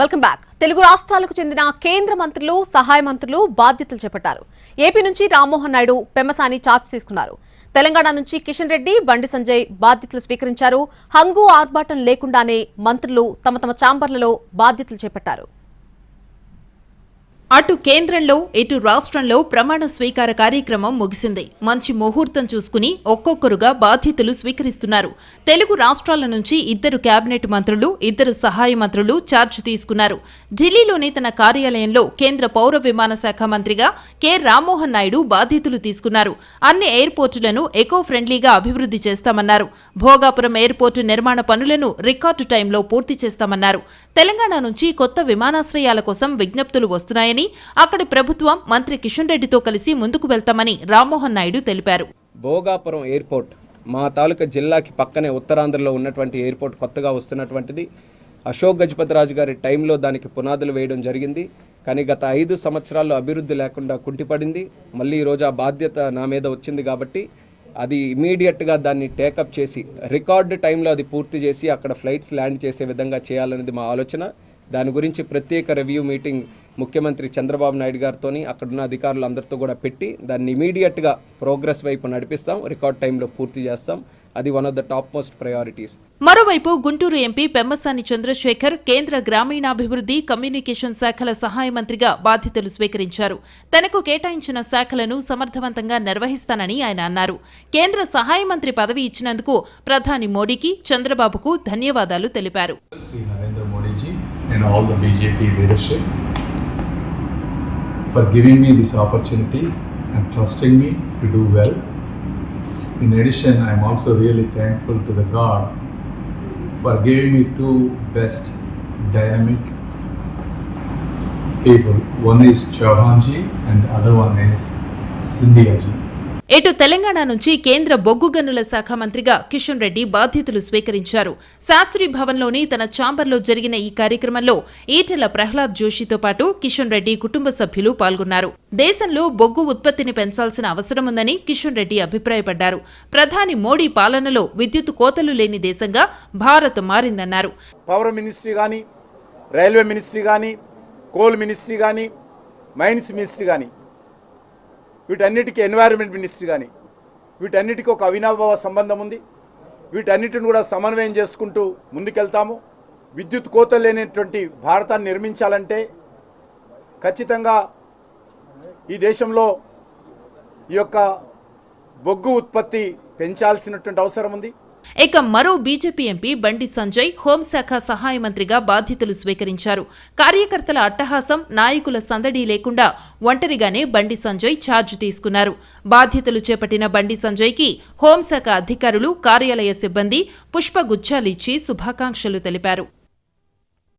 Welcome back. Telugu రాష్ట్రాలకు చెందిన కేంద్ర మంత్రులు సహాయ మంత్రులు బాధ్యతలు చేపట్టారు. ఏపీ నుంచి రామ్మోహన్ నాయుడు పెమ్మసాని చార్జ్ తీసుకున్నారు. తెలంగాణ నుంచి కిషన్ రెడ్డి బండి సంజయ్ బాధ్యతలు స్వీకరించారు. హంగు ఆర్భాటం లేకుండానే మంత్రులు తమ తమ ఛాంబర్లలో బాధ్యతలు చేపట్టారు. అటు కేంద్రంలో ఇటు రాష్ట్రంలో ప్రమాణ స్వీకార కార్యక్రమం ముగిసింది. మంచి ముహూర్తం చూసుకుని ఒక్కొక్కరుగా బాధ్యతలు స్వీకరిస్తున్నారు. తెలుగు రాష్ట్రాల నుంచి ఇద్దరు కేబినెట్ మంత్రులు ఇద్దరు సహాయ మంత్రులు ఛార్జ్ తీసుకున్నారు. ఢిల్లీలోని తన కార్యాలయంలో కేంద్ర పౌర విమాన శాఖ మంత్రిగా కె. రామ్మోహన్ నాయుడు బాధ్యతలు తీసుకున్నారు. అన్ని ఎయిర్పోర్టులను ఎకో ఫ్రెండ్లీగా అభివృద్ధి చేస్తామన్నారు. భోగాపురం ఎయిర్పోర్టు నిర్మాణ పనులను రికార్డు టైంలో పూర్తి చేస్తామన్నారు. తెలంగాణ నుంచి కొత్త విమానాశ్రయాల కోసం విజ్ఞప్తులు వస్తున్నాయని అక్కడి ప్రభుత్వం మంత్రి కిషన్ రెడ్డితో కలిసి ముందుకు వెళ్తామని రామ్మోహన్ నాయుడు తెలిపారు. భోగాపురం ఎయిర్పోర్ట్ మా తాలూకా జిల్లాకి పక్కనే ఉత్తరాంధ్రలో ఉన్నటువంటి ఎయిర్పోర్ట్ కొత్తగా వస్తున్నటువంటిది. అశోక్ గజపతిరాజు గారి టైంలో దానికి పునాదులు వేయడం జరిగింది. కానీ గత ఐదు సంవత్సరాల్లో అభివృద్ధి లేకుండా కుంటిపడింది. మళ్ళీ ఈరోజు ఆ బాధ్యత నా మీద వచ్చింది కాబట్టి అది ఇమీడియట్గా దాన్ని టేకప్ చేసి రికార్డ్ టైంలో అది పూర్తి చేసి అక్కడ ఫ్లైట్స్ ల్యాండ్ చేసే విధంగా చేయాలనేది మా ఆలోచన. దాని గురించి ప్రత్యేక రివ్యూ మీటింగ్ ముఖ్యమంత్రి చంద్రబాబు నాయుడు గారితో అక్కడున్న అధికారులు అందరితో కూడా పెట్టి దాన్ని ఇమీడియట్గా ప్రోగ్రెస్ వైపు నడిపిస్తాం. రికార్డ్ టైంలో పూర్తి చేస్తాం. అది one of the top most priorities మరోవైపు గుంటూరు ఎంపీ పెమ్మసాని చంద్రశేఖర్ కేంద్ర గ్రామీణాభివృద్ధి కమ్యూనికేషన్ శాఖల సహాయ మంత్రిగా బాధ్యతలు స్వీకరించారు. తనకు కేటాయించిన శాఖలను సమర్థవంతంగా నిర్వహిస్తానని ఆయన అన్నారు. కేంద్ర సహాయ మంత్రి పదవి ఇచ్చినందుకు ప్రధాని మోడీకి చంద్రబాబుకు ధన్యవాదాలు తెలిపారు. Modi ji and all the BJP leadership for giving me this opportunity and trusting me to do well. In addition, I am also really thankful to the God for giving me two best dynamic people. One is Chauhan ji and other one is Sindhya ji. ఇటు తెలంగాణ నుంచి కేంద్ర బొగ్గు గనుల శాఖ మంత్రిగా కిషన్ రెడ్డి బాధ్యతలు స్వీకరించారు. శాస్త్రి భవన్లోని తన ఛాంబర్లో జరిగిన ఈ కార్యక్రమంలో ఈటెల ప్రహ్లాద్ జోషితో పాటు కిషన్ రెడ్డి కుటుంబ సభ్యులు పాల్గొన్నారు. దేశంలో బొగ్గు ఉత్పత్తిని పెంచాల్సిన అవసరం ఉందని కిషన్ రెడ్డి అభిప్రాయపడ్డారు. ప్రధాని మోడీ పాలనలో విద్యుత్ కోతలు లేని దేశంగా భారత్ మారిందన్నారు. పవర్ మినిస్ట్రీ కానీ రైల్వే మినిస్ట్రీ కానీ కోల్ మినిస్ట్రీ కానీ మైన్స్ మినిస్ట్రీ కానీ వీటన్నిటికీ ఎన్వైరన్మెంట్ మినిస్ట్రీ కానీ వీటన్నిటికీ ఒక అవినాభావ సంబంధం ఉంది. వీటన్నిటిని కూడా సమన్వయం చేసుకుంటూ ముందుకెళ్తాము. విద్యుత్ కోత లేనటువంటి భారతాన్ని నిర్మించాలంటే ఖచ్చితంగా ఈ దేశంలో ఈ యొక్క బొగ్గు ఉత్పత్తి పెంచాల్సినటువంటి అవసరం ఉంది. ఇక మరో బీజేపీ ఎంపీ బండి సంజయ్ హోంశాఖ సహాయ మంత్రిగా బాధ్యతలు స్వీకరించారు. కార్యకర్తల అట్టహాసం నాయకుల సందడి లేకుండా ఒంటరిగానే బండి సంజయ్ ఛార్జ్ తీసుకున్నారు. బాధ్యతలు చేపట్టిన బండి సంజయ్కి హోంశాఖ అధికారులు కార్యాలయ సిబ్బంది పుష్పగుచ్చాలిచ్చి శుభాకాంక్షలు తెలిపారు.